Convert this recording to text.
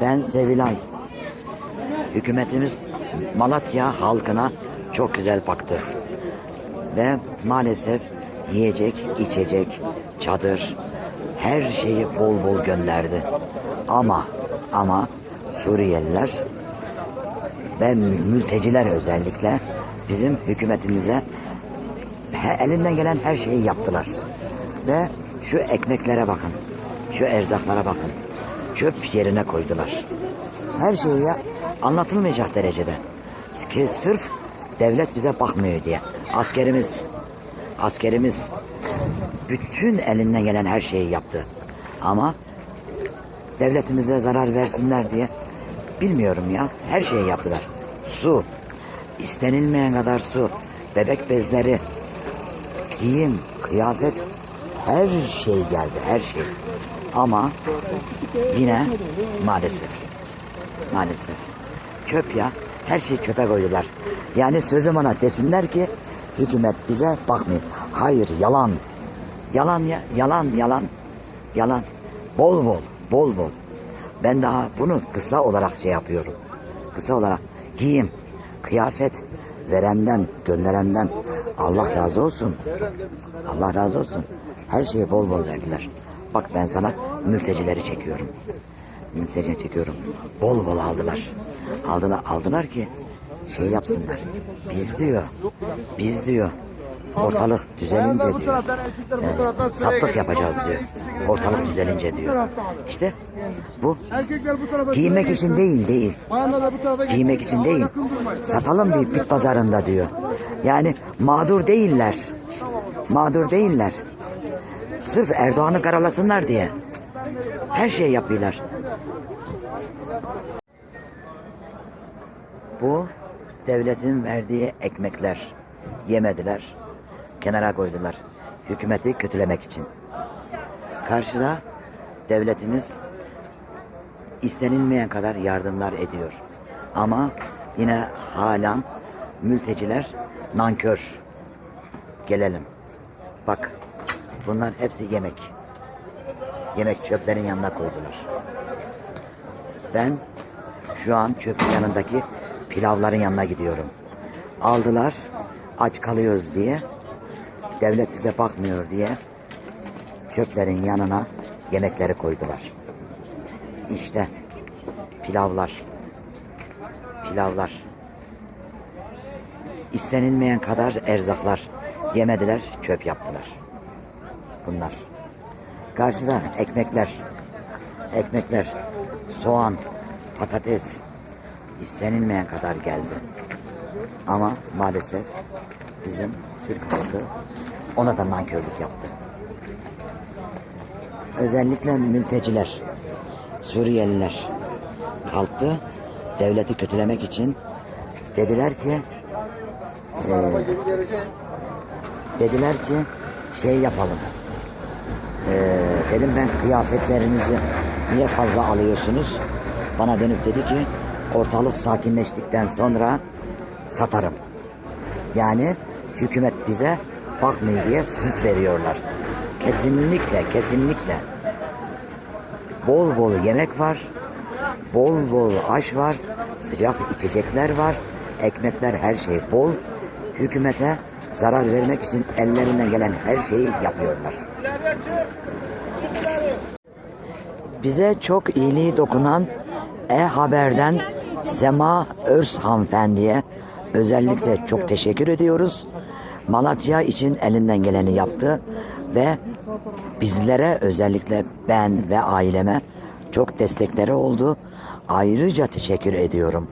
Ben Sevilay. Hükümetimiz Malatya halkına çok güzel baktı. Ve maalesef yiyecek, içecek, çadır, her şeyi bol bol gönderdi. Ama, ama Suriyeliler ve mü- mülteciler özellikle bizim hükümetimize elinden gelen her şeyi yaptılar. Ve şu ekmeklere bakın, şu erzaklara bakın. Çöp yerine koydular. Her şeyi ya anlatılmayacak derecede. Ki sırf devlet bize bakmıyor diye. Askerimiz, askerimiz bütün elinden gelen her şeyi yaptı. Ama devletimize zarar versinler diye bilmiyorum ya. Her şeyi yaptılar. Su, istenilmeyen kadar su, bebek bezleri, giyim, kıyafet, her şey geldi, her şey. Ama yine maalesef, maalesef çöp ya, her şeyi çöpe koydular. Yani sözüm ona desinler ki hükümet bize bakmıyor. Hayır, yalan. Yalan ya, yalan, yalan, yalan. Bol bol, bol bol. Ben daha bunu kısa olarak şey yapıyorum. Kısa olarak giyim, kıyafet verenden, gönderenden Allah razı olsun. Allah razı olsun. Her şeyi bol bol verdiler. Bak ben sana mültecileri çekiyorum. Mültecileri çekiyorum. Bol bol aldılar. Aldılar, aldılar ki şey yapsınlar. Biz diyor, biz diyor ortalık düzelince diyor. e, sattık yapacağız diyor. Ortalık düzelince diyor. İşte bu giymek için değil değil. Giymek için değil. Satalım diye bit pazarında diyor. Yani mağdur değiller. Mağdur değiller. Sırf Erdoğan'ı karalasınlar diye. Her şey yapıyorlar. Bu devletin verdiği ekmekler. Yemediler. Kenara koydular. Hükümeti kötülemek için. Karşıda devletimiz istenilmeyen kadar yardımlar ediyor. Ama yine halen mülteciler nankör. Gelelim. Bak bunlar hepsi yemek. Yemek çöplerin yanına koydular. Ben şu an çöpün yanındaki pilavların yanına gidiyorum. Aldılar aç kalıyoruz diye devlet bize bakmıyor diye çöplerin yanına yemekleri koydular. İşte pilavlar. Pilavlar. İstenilmeyen kadar erzaklar yemediler, çöp yaptılar. Bunlar. Karşıda ekmekler. Ekmekler, soğan, patates istenilmeyen kadar geldi. Ama maalesef bizim Türk halkı ona da nankörlük yaptı. Özellikle mülteciler, Suriyeliler kalktı. Devleti kötülemek için dediler ki eee, dediler ki şey yapalım. Eee, dedim ben kıyafetlerinizi niye fazla alıyorsunuz? Bana dönüp dedi ki ortalık sakinleştikten sonra satarım. Yani hükümet bize bakmıyor diye süs veriyorlar. Kesinlikle, kesinlikle. Bol bol yemek var. Bol bol aş var. Sıcak içecekler var. Ekmekler her şey bol. Hükümete zarar vermek için ellerinden gelen her şeyi yapıyorlar. Bize çok iyiliği dokunan E-Haber'den Sema Örs hanımefendiye özellikle çok teşekkür ediyoruz. Malatya için elinden geleni yaptı ve bizlere özellikle ben ve aileme çok destekleri oldu. Ayrıca teşekkür ediyorum.